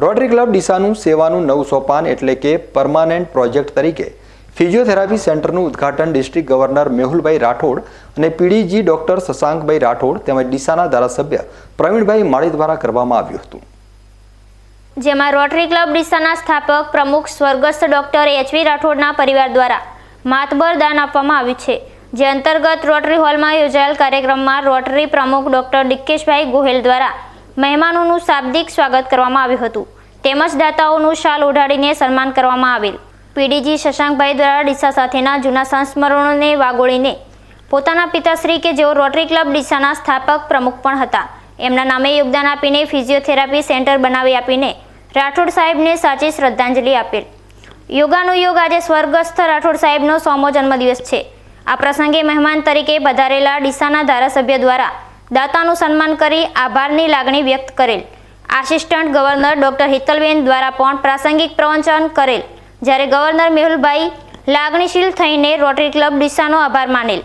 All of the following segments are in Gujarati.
રોટરી ક્લબ ડીસાનું સેવાનું નવું સોપાન એટલે કે પરમાનન્ટ પ્રોજેક્ટ તરીકે ફિઝિયોથેરાપી સેન્ટરનું ઉદ્ઘાટન ડિસ્ટ્રિક્ટ ગવર્નર મેહુલભાઈ રાઠોડ અને પીડીજી ડોક્ટર શશાંકભાઈ રાઠોડ તેમજ ડીસાના ધારાસભ્ય પ્રવીણભાઈ માળી દ્વારા કરવામાં આવ્યું હતું. જેમાં રોટરી ક્લબ ડીસાના સ્થાપક પ્રમુખ સ્વર્ગસ્થ ડોક્ટર એચવી રાઠોડના પરિવાર દ્વારા માતબર દાન આપવામાં આવ્યું છે. જે અંતર્ગત રોટરી હોલમાં યોજાયેલ કાર્યક્રમમાં રોટરી પ્રમુખ ડોક્ટર ડિકેશભાઈ ગોહેલ દ્વારા મહેમાનોનું શાબ્દિક સ્વાગત કરવામાં આવ્યું હતું. તેમજ દાતાઓનું શાલ ઓઢાડીને સન્માન કરવામાં આવેલ. પીડીજી શશાંકભાઈ દ્વારા ડીસા સાથેના જૂના સંસ્મરણોને વાગોળીને પોતાના પિતાશ્રી કે જેઓ રોટરી ક્લબ ડીસાના સ્થાપક પ્રમુખ પણ હતા. એમના નામે યોગદાન આપીને ફિઝિયોથેરાપી સેન્ટર બનાવી આપીને રાઠોડ સાહેબને સાચી શ્રદ્ધાંજલિ આપેલ. યોગાનુયોગ આજે સ્વર્ગસ્થ રાઠોડ સાહેબનો સોમો જન્મદિવસ છે. આ પ્રસંગે મહેમાન તરીકે પધારેલા ડીસાના ધારાસભ્ય દ્વારા દાતાનું સન્માન કરી આભારની લાગણી વ્યક્ત કરેલ. આસિસ્ટન્ટ ગવર્નર ડોક્ટર હિતલબેન દ્વારા પણ પ્રાસંગિક પ્રવચન કરેલ. જ્યારે ગવર્નર મેહુલભાઈ લાગણીશીલ થઈને રોટરી ક્લબ ડીસાનો આભાર માનેલ.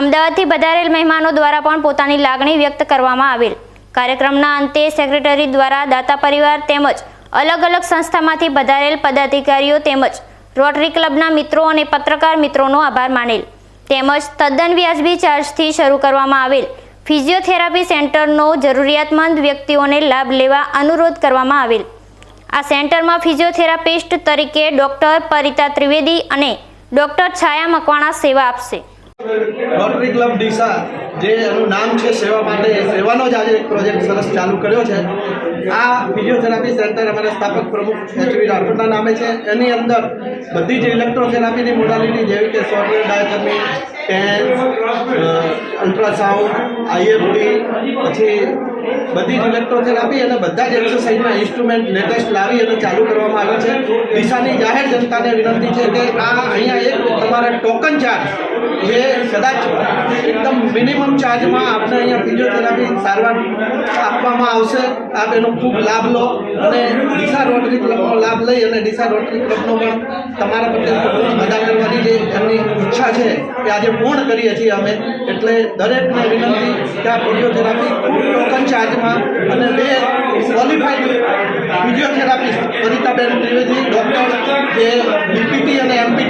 અમદાવાદથી વધારેલ મહેમાનો દ્વારા પણ પોતાની લાગણી વ્યક્ત કરવામાં આવેલ. કાર્યક્રમના અંતે સેક્રેટરી દ્વારા દાતા પરિવાર તેમજ અલગ અલગ સંસ્થામાંથી વધારેલ પદાધિકારીઓ તેમજ રોટરી ક્લબના મિત્રો અને પત્રકાર મિત્રોનો આભાર માનેલ. તેમજ તદ્દન વ્યાજબી ચાર્જથી શરૂ કરવામાં આવેલ. ફિઝિયોથેરાપી સેન્ટરનો જરૂરિયાતમંદ વ્યક્તિઓને લાભ લેવા અનુરોધ કરવામાં આવેલ. આ સેન્ટરમાં ફિઝિયોથેરાપિસ્ટ તરીકે ડોક્ટર પરિતા ત્રિવેદી અને ડોક્ટર છાયા મકવાણા સેવા આપશે. રોટરી ક્લબ ડીસા, જે એનું નામ છે સેવા માટે એ સેવાનો જ આજે એક પ્રોજેક્ટ સરસ ચાલુ કર્યો છે. આ ફિઝિયોથેરાપી સેન્ટર અમારા સ્થાપક પ્રમુખ એચવી રાઠોડના નામે છે. એની અંદર બધી જ ઇલેક્ટ્રોથેરાપીની મોડાલિટી જેવી કે shortwave diathermy pen ultrasound IFD પછી બધી જ ઇલેક્ટ્રોથેરાપી અને બધા જ એક્સરસાઇઝના ઇન્સ્ટ્રુમેન્ટ લેટેસ્ટ લાવી અને ચાલુ કરવામાં આવે છે. દિશાની જાહેર જનતાને વિનંતી છે કે આ અહીંયા એક તમારા ટોકન ચાર્જ જે કદાચ એકદમ મિનિમમ ચાર્જમાં આપણે અહીંયા ફિઝિયોથેરાપી સારવાર આપવામાં આવશે. આપ એનો ખૂબ લાભ લો અને ડીસા રોટરી ક્લબનો લાભ લઈ અને ડીસા રોટરી ક્લબનો પણ તમારા પ્રત્યે અદા કરવાની જે એમની ઈચ્છા છે એ આજે પૂર્ણ કરીએ છીએ અમે. એટલે દરેકને વિનંતી કે આ ફિઝિયોથેરાપી ટોકન ચાર્જમાં અને બે qualified physiotherapist Paritaben Trivedi doctor જે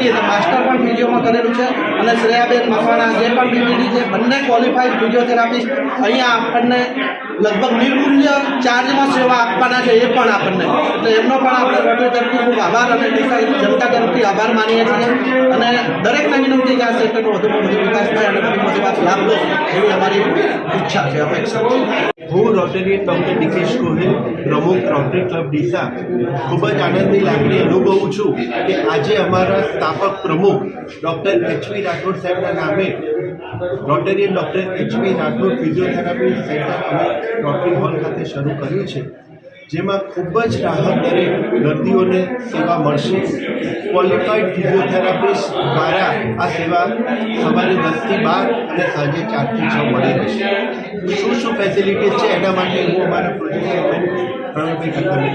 અને એટલે માસ્ટર પણ ફિઝિયોમાં કરેલું છે. અને શ્રેયાબેન મકવાણા જે પણ બીપીડી છે, બંને ક્વોલિફાઈડ ફિઝિયોથેરાપિસ્ટ અહીંયા આપણને લગભગ નિર્મૂલ્ય ચાર્જમાં સેવા આપવાના છે એ પણ આપણને. તો એમનો પણ આપણે રોટરી તરફથી ખૂબ આભાર અને જનતા તરફથી આભાર માનીએ છીએ. અને દરેકને વિનંતી કે આ સેક્ટરનો વધુમાં વધુ વિકાસ થાય અને વધુમાં વધુ લાભ લો એવી અમારી ઈચ્છા છે, અપેક્ષા હું રોટેરિયન ડૉક્ટર નિકેશ ગોહિલ પ્રમુખ રોટરી ક્લબ ડીસા. ખૂબ જ આનંદની લાગણી અનુભવું છું કે આજે અમારા સ્થાપક પ્રમુખ ડૉક્ટર એચવી રાઠોડ સાહેબના નામે Rotarian doctor H V Rathod physiotherapy centre અમે રોટરી હોલ ખાતે શરૂ કર્યું છે. જેમાં ખૂબ જ રાહત દરે દર્દીઓને સેવા મળશે. ક્વોલિફાઈડ ફિઝિયોથેરાપિસ્ટ દ્વારા આ સેવા સવારે દસથી બાર અને સાંજે ચારથી છ મળી રહેશે. શું શું ફેસિલિટીઝ છે એના માટે હું અમારા પ્રોજેક્ટ પ્રણવભાઈ ખત્તરને